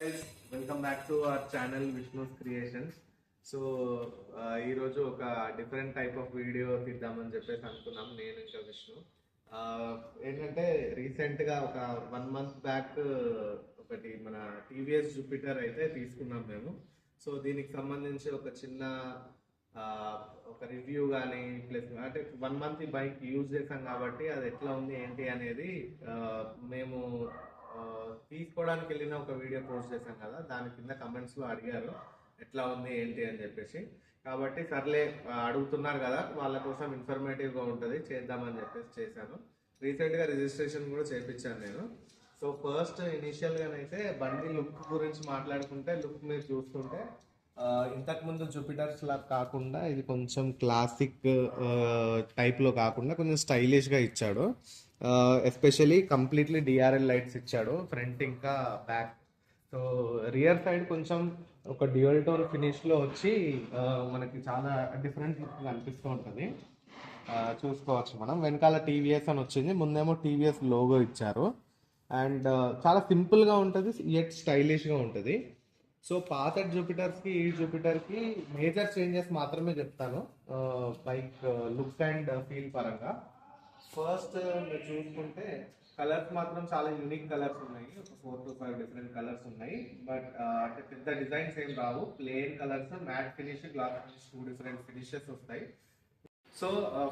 Welcome back to our channel Vishnu's creations so ఈరోజు ఒక different type of video తీద్దామని చెప్పేసి అనుకున్నాం నేను ఇంకా విష్ణు. Uh, ఏంటంటే రీసెంట్గా ఒక వన్ మంత్ బ్యాక్ ఒకటి మన టీవీఎస్ జూపిటర్ అయితే తీసుకున్నాం మేము. సో దీనికి సంబంధించి ఒక చిన్న uh, ఒక రివ్యూ కానీ ప్లస్ అంటే వన్ మంత్ ఈ బైక్ యూజ్ చేసాం కాబట్టి అది ఎట్లా ఉంది ఏంటి అనేది uh, మేము తీసుకోవడానికి వెళ్ళిన ఒక వీడియో పోస్ట్ చేశాం కదా దాని కింద కమెంట్స్లో అడిగారు ఎట్లా ఉంది ఏంటి అని చెప్పేసి. కాబట్టి సర్లే అడుగుతున్నారు కదా వాళ్ళ కోసం ఇన్ఫర్మేటివ్గా ఉంటుంది చేద్దామని చెప్పేసి చేశాను. రీసెంట్గా రిజిస్ట్రేషన్ కూడా చేపించాను నేను. సో ఫస్ట్ ఇనీషియల్గానైతే బండి లుక్ గురించి మాట్లాడుకుంటే లుక్ మీరు చూస్తుంటే ఇంతకుముందు జూపిటర్స్ లా కాకుండా ఇది కొంచెం క్లాసిక్ టైప్లో కాకుండా కొంచెం స్టైలిష్గా ఇచ్చాడు. ఎస్పెషలీ కంప్లీట్లీ డిఆర్ఎల్ లైట్స్ ఇచ్చాడు ఫ్రంట్ ఇంకా బ్యాక్ సో రియర్ సైడ్ కొంచెం ఒక డ్యూయల్ టోన్ ఫినిష్లో వచ్చి మనకి చాలా డిఫరెంట్ లుక్ కనిపిస్తూ ఉంటుంది. చూసుకోవచ్చు మనం. వెనకాల టీవీఎస్ అని వచ్చింది. ముందేమో టీవీఎస్ లోగో ఇచ్చారు. అండ్ చాలా సింపుల్గా ఉంటుంది ఎట్ స్టైలిష్గా ఉంటుంది. సో పాత జూపిటర్స్కి ఈ జూపిటర్కి మేజర్ చేంజెస్ మాత్రమే చెప్తాను. బైక్ లుక్ అండ్ ఫీల్ పరంగా. ఫస్ట్ మీరు చూసుకుంటే కలర్స్ మాత్రం చాలా యూనిక్ కలర్స్ ఉన్నాయి. ఒక four to five different colours ఉన్నాయి. బట్ అంటే పెద్ద డిజైన్స్ ఏం రావు. Plain colours matte finish gloss finish two different finishes వస్తాయి. సో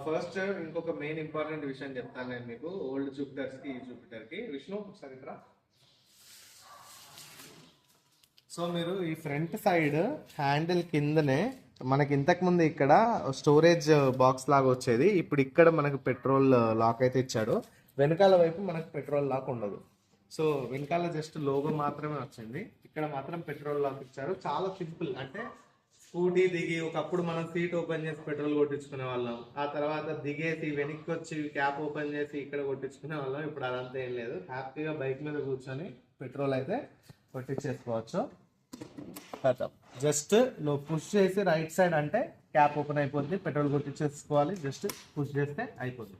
ఫస్ట్ ఇంకొక మెయిన్ ఇంపార్టెంట్ విషయం చెప్తాను నేను మీకు. ఓల్డ్ జూపిటర్స్కి ఈ జూపిటర్కి విష్ణు ఒకసారి ఇట్రా సో మీరు ఈ ఫ్రంట్ సైడ్ హ్యాండిల్ కిందనే మనకి ఇంతకుముందు ఇక్కడ స్టోరేజ్ బాక్స్ లాగా వచ్చేది. ఇప్పుడు ఇక్కడ మనకు పెట్రోల్ uh, లాక్ అయితే ఇచ్చాడు. వెనకాల వైపు మనకు పెట్రోల్ లాక్ ఉండదు. సో వెనకాల జస్ట్ లోగో మాత్రమే వచ్చింది. ఇక్కడ మాత్రం పెట్రోల్ లాక్ ఇచ్చారు. చాలా సింపుల్. అంటే స్కూటీ దిగి ఒకప్పుడు మనం సీట్ ఓపెన్ చేసి పెట్రోల్ కొట్టించుకునే వాళ్ళం. ఆ తర్వాత దిగేసి వెనక్కి వచ్చి క్యాప్ ఓపెన్ చేసి ఇక్కడ కొట్టించుకునే వాళ్ళం. ఇప్పుడు అదంతా ఏం లేదు. హ్యాపీగా బైక్ మీద కూర్చొని పెట్రోల్ అయితే కొట్టించేసుకోవచ్చు. జస్ట్ నువ్వు పుష్ చేసి రైట్ సైడ్ అంటే క్యాప్ ఓపెన్ అయిపోద్ది పెట్రోల్ కొట్టించేసుకోవాలి జస్ట్ పుష్ చేస్తే అయిపోద్ది.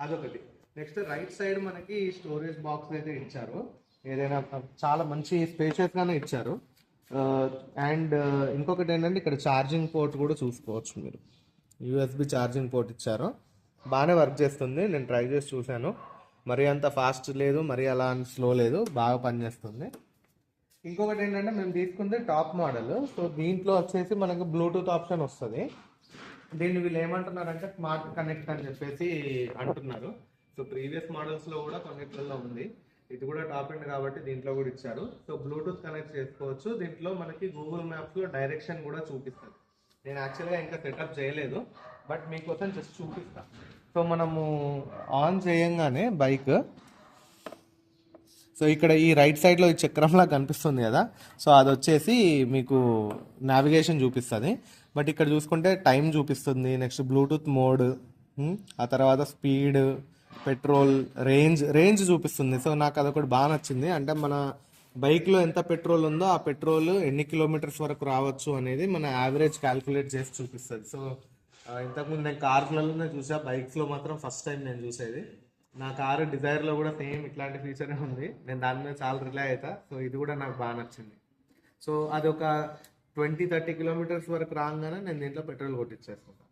అదొకటి. నెక్స్ట్ రైట్ సైడ్ మనకి స్టోరేజ్ బాక్స్ అయితే ఇచ్చారు. ఏదైనా చాలా మంచి స్పేషియస్ గానే ఇచ్చారు. అండ్ ఇంకొకటి ఏంటంటే ఇక్కడ ఛార్జింగ్ పోర్ట్ కూడా చూసుకోవచ్చు మీరు. యూఎస్బి ఛార్జింగ్ పోర్ట్ ఇచ్చారు. బాగానే వర్క్ చేస్తుంది. నేను ట్రై చేసి చూశాను. మరీ అంత ఫాస్ట్ లేదు మరీ అలా స్లో లేదు బాగా పనిచేస్తుంది. ఇంకొకటి ఏంటంటే మేము తీసుకుంది టాప్ మోడల్. సో దీంట్లో వచ్చేసి మనకు బ్లూటూత్ ఆప్షన్ వస్తుంది. దీన్ని వీళ్ళు ఏమంటున్నారంటే స్మార్ట్ కనెక్ట్ అని చెప్పేసి అంటున్నారు. సో ప్రీవియస్ మోడల్స్లో కూడా కొన్నిట్లలో ఉంది. ఇది కూడా టాప్ ఎండ్ కాబట్టి దీంట్లో కూడా ఇచ్చారు. సో బ్లూటూత్ కనెక్ట్ చేసుకోవచ్చు. దీంట్లో మనకి గూగుల్ మ్యాప్స్లో డైరెక్షన్ కూడా చూపిస్తుంది నేను యాక్చువల్గా ఇంకా సెటప్ చేయలేదు బట్ మీకోసం జస్ట్ చూపిస్తాను సో మనము ఆన్ చేయంగానే బైక్ సో ఇక్కడ ఈ రైట్ సైడ్లో ఈ చక్రంలా కనిపిస్తుంది కదా. సో అది వచ్చేసి మీకు నావిగేషన్ చూపిస్తుంది. బట్ ఇక్కడ చూసుకుంటే టైం చూపిస్తుంది. నెక్స్ట్ బ్లూటూత్ మోడ్ ఆ తర్వాత స్పీడ్ పెట్రోల్ రేంజ్ రేంజ్ చూపిస్తుంది. సో నాకు అదొకటి బాగా నచ్చింది. అంటే మన బైక్లో ఎంత పెట్రోల్ ఉందో ఆ పెట్రోల్ ఎన్ని కిలోమీటర్స్ వరకు రావచ్చు అనేది మన యావరేజ్ క్యాల్కులేట్ చేసి చూపిస్తుంది. సో ఇంతకుముందు నేను కార్లలోనే చూసా. బైక్స్లో మాత్రం ఫస్ట్ టైం నేను చూసేది. నా కారు డిజైర్లో కూడా సేమ్ ఇట్లాంటి ఫీచరే ఉంది. నేను దాని మీద చాలా రిలే అవుతా సో ఇది కూడా నాకు బాగా నచ్చింది. సో అది ఒక ట్వంటీ థర్టీ కిలోమీటర్స్ వరకు రాగానే నేను దీంట్లో పెట్రోల్ కొట్టించేసుకుంటాను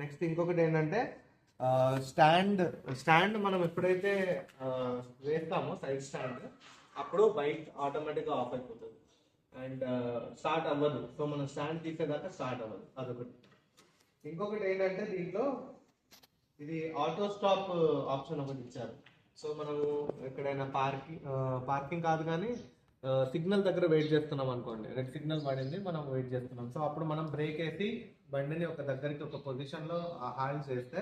నెక్స్ట్ ఇంకొకటి ఏంటంటే స్టాండ్ స్టాండ్ మనం ఎప్పుడైతే వేస్తామో సైడ్ స్టాండ్ అప్పుడు బైక్ ఆటోమేటిక్గా ఆఫ్ అయిపోతుంది. అండ్ స్టార్ట్ అవ్వదు. సో మనం స్టాండ్ తీసేదాకా స్టార్ట్ అవ్వదు. అదొకటి. ఇంకొకటి ఏంటంటే దీంట్లో ఇది ఆటో స్టాప్ uh, ఆప్షన్ ఒకటి ఇచ్చారు. సో మనము ఎక్కడైనా పార్కింగ్ uh, పార్కింగ్ కాదు కానీ uh, సిగ్నల్ దగ్గర వెయిట్ చేస్తున్నాం అనుకోండి. రెడ్ సిగ్నల్ పడింది మనం వెయిట్ చేస్తున్నాం. సో అప్పుడు మనం బ్రేక్ వేసి బండిని ఒక దగ్గరికి ఒక పొజిషన్లో హాల్స్ చేస్తే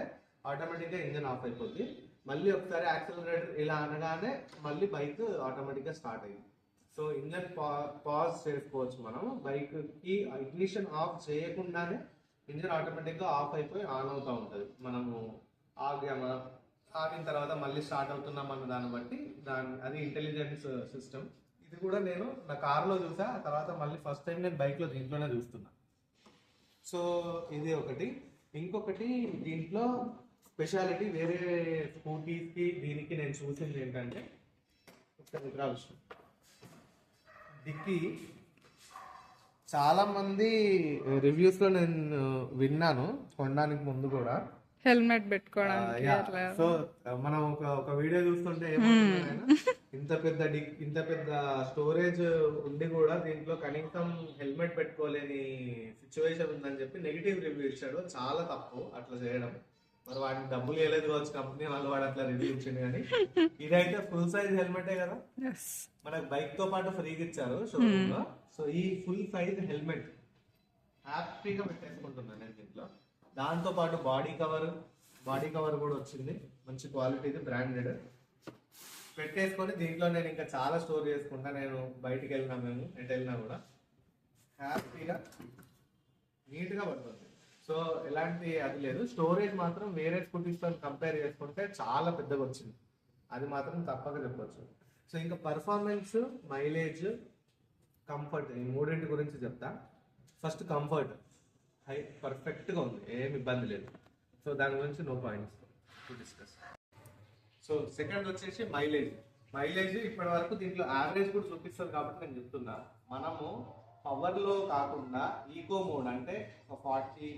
ఆటోమేటిక్గా ఇంజన్ ఆఫ్ అయిపోద్ది. మళ్ళీ ఒకసారి యాక్సిలరేటర్ ఇలా అనగానే మళ్ళీ బైక్ ఆటోమేటిక్గా స్టార్ట్ అయ్యింది. సో ఇంజన్ పాజ్ చేసుకోవచ్చు మనం. బైక్కి ఇగ్నిషన్ ఆఫ్ చేయకుండానే ఇంజన్ ఆటోమేటిక్గా ఆఫ్ అయిపోయి ఆన్ అవుతూ ఉంటుంది. మనము ఆగామా? ఆగిన తర్వాత మళ్ళీ స్టార్ట్ అవుతున్నాం అన్న దాన్ని బట్టి దాని అది ఇంటెలిజెన్స్ సిస్టమ్ ఇది కూడా నేను నా కార్లో చూసా ఆ తర్వాత మళ్ళీ ఫస్ట్ టైం నేను బైక్లో దీంట్లోనే చూస్తున్నా. సో ఇది ఒకటి. ఇంకొకటి దీంట్లో స్పెషాలిటీ వేరే స్కూటీస్కి దీనికి నేను చూసింది ఏంటంటే ఒకసారి ఇటు రా డిక్కీ నేను eh, విన్నాను కొనడానికి ముందు కూడా. హెల్మెట్ పెట్టుకోవడానికి సో మనం ఒక ఒక వీడియో చూస్తుంటే? ఇంత పెద్ద ఇంత పెద్ద స్టోరేజ్ ఉండి కూడా దీంట్లో కనీసం హెల్మెట్ పెట్టుకోలేని సిచ్యువేషన్ ఉందని చెప్పి నెగిటివ్ రివ్యూ ఇచ్చాడు. చాలా తప్పు అట్లా చేయడం. మరి వాడికి డబ్బులు వేయలేదు కావచ్చు కంపెనీ వాళ్ళు వాడు అట్లా రివ్యూ ఇచ్చిండు కానీ. ఇదైతే ఫుల్ సైజ్ హెల్మెటే కదా? మనకు బైక్తో పాటు ఫ్రీగా ఇచ్చారు షోరూమ్లో. సో ఈ ఫుల్ సైజ్ హెల్మెట్ హ్యాపీగా పెట్టేసుకుంటున్నాను నేను దీంట్లో. దాంతో పాటు బాడీ కవర్ బాడీ కవర్ కూడా వచ్చింది. మంచి క్వాలిటీది బ్రాండెడ్. పెట్టేసుకొని దీంట్లో నేను ఇంకా చాలా స్టోర్ చేసుకుంటా. నేను బయటికి వెళ్ళినా మేము ఎటు వెళ్ళినా కూడా. హ్యాపీగా నీట్గా పడుతుంది. సో ఎలాంటి అది లేదు. స్టోరేజ్ మాత్రం వేరే స్కూటీస్తో కంపేర్ చేసుకుంటే చాలా పెద్దగా వచ్చింది. అది మాత్రం తప్పక చెప్పొచ్చు. సో ఇంకా పర్ఫార్మెన్స్ మైలేజ్ కంఫర్ట్ ఈ మూడింటి గురించి చెప్తా. First comfort. హై పర్ఫెక్ట్గా ఉంది. ఏం ఇబ్బంది లేదు. సో దాని గురించి no points to discuss so second వచ్చేసి మైలేజ్ మైలేజ్ ఇప్పటి వరకు దీంట్లో యావరేజ్ కూడా చూపిస్తారు కాబట్టి నేను చెప్తున్నా. మనము పవర్లో కాకుండా ఈకో మోడ్ అంటే ఒక ఫార్టీ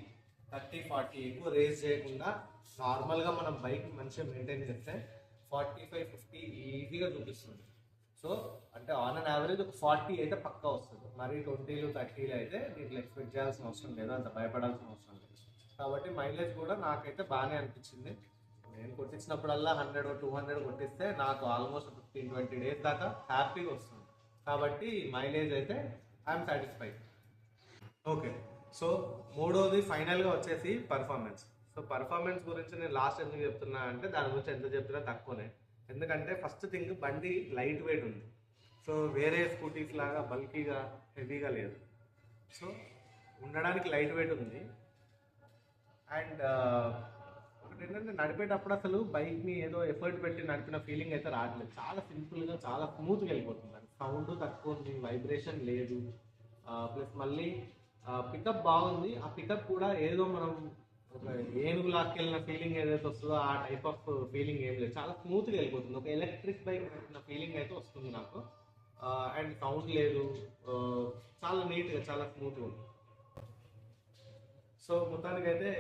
థర్టీ ఫార్టీ ఎక్కువ రేస్ చేయకుండా నార్మల్గా మనం బైక్ మంచిగా మెయింటైన్ చేస్తే ఫార్టీ ఫైవ్ ఫిఫ్టీ ఈజీగా చూపిస్తుంది. సో అంటే ఆన్ అన్ యావరేజ్ ఒక ఫార్టీ అయితే పక్కా వస్తుంది. మరి ట్వంటీలు థర్టీలు అయితే దీంట్లో ఎక్స్పెక్ట్ చేయాల్సిన అవసరం లేదు. అంత భయపడాల్సిన అవసరం లేదు. కాబట్టి మైలేజ్ కూడా నాకైతే బాగానే అనిపించింది. నేను కొట్టించినప్పుడల్లా హండ్రెడ్ టూ హండ్రెడ్ కొట్టిస్తే నాకు ఆల్మోస్ట్ ఫిఫ్టీన్ ట్వంటీ డేస్ దాకా హ్యాపీగా వస్తుంది. కాబట్టి మైలేజ్ అయితే ఐఎమ్ సాటిస్ఫైడ్ ఓకే సో మూడోది ఫైనల్గా వచ్చేసి పర్ఫార్మెన్స్ సో పర్ఫార్మెన్స్ గురించి నేను లాస్ట్ ఎందుకు చెప్తున్నా అంటే దాని గురించి ఎంత చెప్తున్నా తక్కువనే. ఎందుకంటే ఫస్ట్ థింగ్ బండి లైట్ వెయిట్ ఉంది. సో వేరే స్కూటీస్ లాగా బల్కీగా హెవీగా లేదు. సో ఉండడానికి లైట్ వెయిట్ ఉంది. అండ్ uh, ఒకటి ఏంటంటే నడిపేటప్పుడు అసలు బైక్ని ఏదో ఎఫర్ట్ పెట్టి నడిపిన ఫీలింగ్ అయితే రావట్లేదు. చాలా సింపుల్గా చాలా స్మూత్గా వెళ్ళిపోతుంది. సౌండ్ తక్కువ ఉంది వైబ్రేషన్ లేదు. Uh, ప్లస్ మళ్ళీ uh, పికప్ బాగుంది. ఆ పికప్ కూడా ఏదో మనం ఒక ఏనుగు లాక్కెళ్ళిన ఫీలింగ్ ఏదైతే వస్తుందో ఆ టైప్ ఆఫ్ ఫీలింగ్ ఏం లేదు. చాలా స్మూత్గా వెళ్ళిపోతుంది. ఒక ఎలక్ట్రిక్ బైక్ పెట్టిన ఫీలింగ్ అయితే వస్తుంది నాకు. అండ్ సౌండ్ లేదు. చాలా నీట్గా చాలా స్మూత్గా ఉంది సో మొత్తానికి అయితే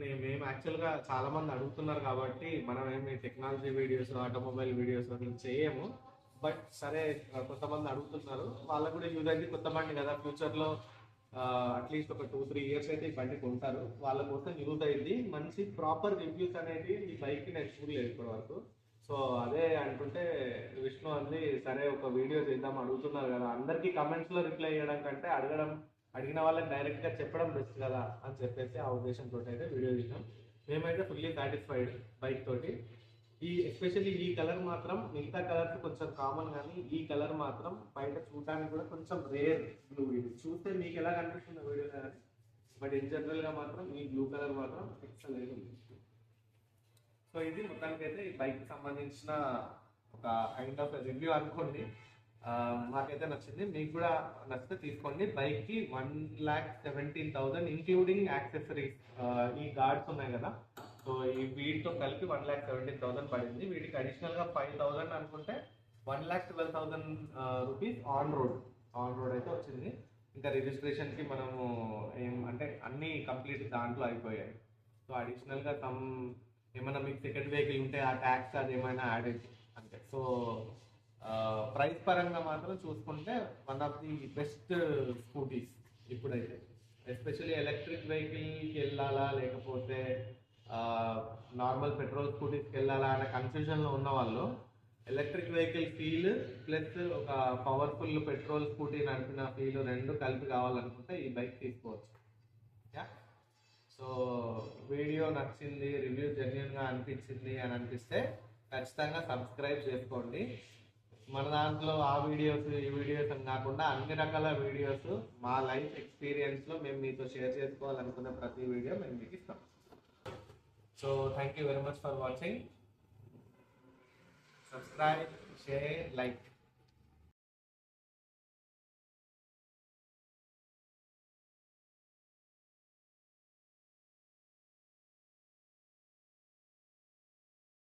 నేను మేము యాక్చువల్గా చాలామంది అడుగుతున్నారు కాబట్టి మనం ఏమి టెక్నాలజీ వీడియోస్ ఆటోమొబైల్ వీడియోస్ అసలు చేయము. బట్ సరే కొంతమంది అడుగుతున్నారు. వాళ్ళకు కూడా యూజ్ అయింది కొత్త బండి కదా. ఫ్యూచర్లో అట్లీస్ట్ ఒక టూ త్రీ ఇయర్స్ అయితే ఈ బండి కొంటారు. వాళ్ళ కోసం యూజ్ అయింది. మంచి ప్రాపర్ రివ్యూస్ అనేది ఈ బైక్ నేను చూడలేదు ఇప్పటి వరకు. సో అదే అంటుంటే విష్ణు అంది సరే ఒక వీడియో చేద్దాం అడుగుతున్నారు కదా. అందరికీ కమెంట్స్లో లో రిప్లై చేయడం కంటే అడగడం అడిగిన వాళ్ళకి డైరెక్ట్గా చెప్పడం బెస్ట్ కదా అని చెప్పేసి ఆ ఉద్దేశంతో అయితే వీడియో తీసాం మేమైతే ఫుల్లీ సాటిస్ఫైడ్ బైక్ తోటి. ఈ ఎస్పెషల్లీ ఈ కలర్ మాత్రం మిగతా కలర్స్ కొంచెం కామన్ కానీ ఈ కలర్ మాత్రం బయట చూడడానికి కూడా కొంచెం రేర్ బ్లూ ఇది చూస్తే మీకు ఎలా కనిపిస్తుంది వీడియో కానీ బట్ ఇన్ జనరల్గా మాత్రం ఈ బ్లూ కలర్ మాత్రం ఎక్సలెంట్ ఉంది. సో ఇది మొత్తానికి అయితే ఈ బైక్ సంబంధించిన ఒక కైండ్ ఆఫ్ రివ్యూ అనుకోండి. మాకైతే నచ్చింది. మీకు కూడా నచ్చితే తీసుకోండి. బైక్కి one lakh seventeen thousand including accessories ఈ గార్డ్స్ ఉన్నాయి కదా. సో ఈ వీటితో కలిపి వన్ ల్యాక్ సెవెంటీన్ థౌసండ్ పడింది. వీటికి అడిషనల్గా ఫైవ్ థౌసండ్ అనుకుంటే one lakh twelve thousand rupees on road on road అయితే వచ్చింది. ఇంకా రిజిస్ట్రేషన్కి మనము ఏం అంటే అన్ని కంప్లీట్ దాంట్లో అయిపోయాయి. సో అడిషనల్గా సమ్ ఏమైనా మీకు సెకండ్ వెహికల్ ఉంటే ఆ ట్యాక్స్ అది ఏమైనా యాడ్ అయింది అంతే. సో ప్రైస్ పరంగా మాత్రం చూసుకుంటే one of the best scooties ఇప్పుడైతే. ఎస్పెషల్లీ ఎలక్ట్రిక్ వెహికల్కి వెళ్ళాలా లేకపోతే నార్మల్ పెట్రోల్ స్కూటీస్కి వెళ్ళాలా అనే కన్ఫ్యూజన్లో ఉన్న వాళ్ళు ఎలక్ట్రిక్ వెహికల్ ఫీల్ ప్లస్ ఒక పవర్ఫుల్ పెట్రోల్ స్కూటీ నడిపిన ఫీల్ రెండు కలిపి కావాలనుకుంటే ఈ బైక్ తీసుకోవచ్చు. యా సో వీడియో నచ్చింది రివ్యూ జెన్యున్గా అనిపించింది అని అనిపిస్తే ఖచ్చితంగా సబ్స్క్రైబ్ చేసుకోండి. మన దాంట్లో ఆ వీడియోస్ ఈ వీడియోస్ అని కాకుండా అన్ని రకాల వీడియోస్ మా లైఫ్ ఎక్స్పీరియన్స్లో మేము మీతో షేర్ చేసుకోవాలనుకున్న ప్రతి వీడియో మేము మీకు ఇస్తాం. So thank you very much for watching. Subscribe, share, like.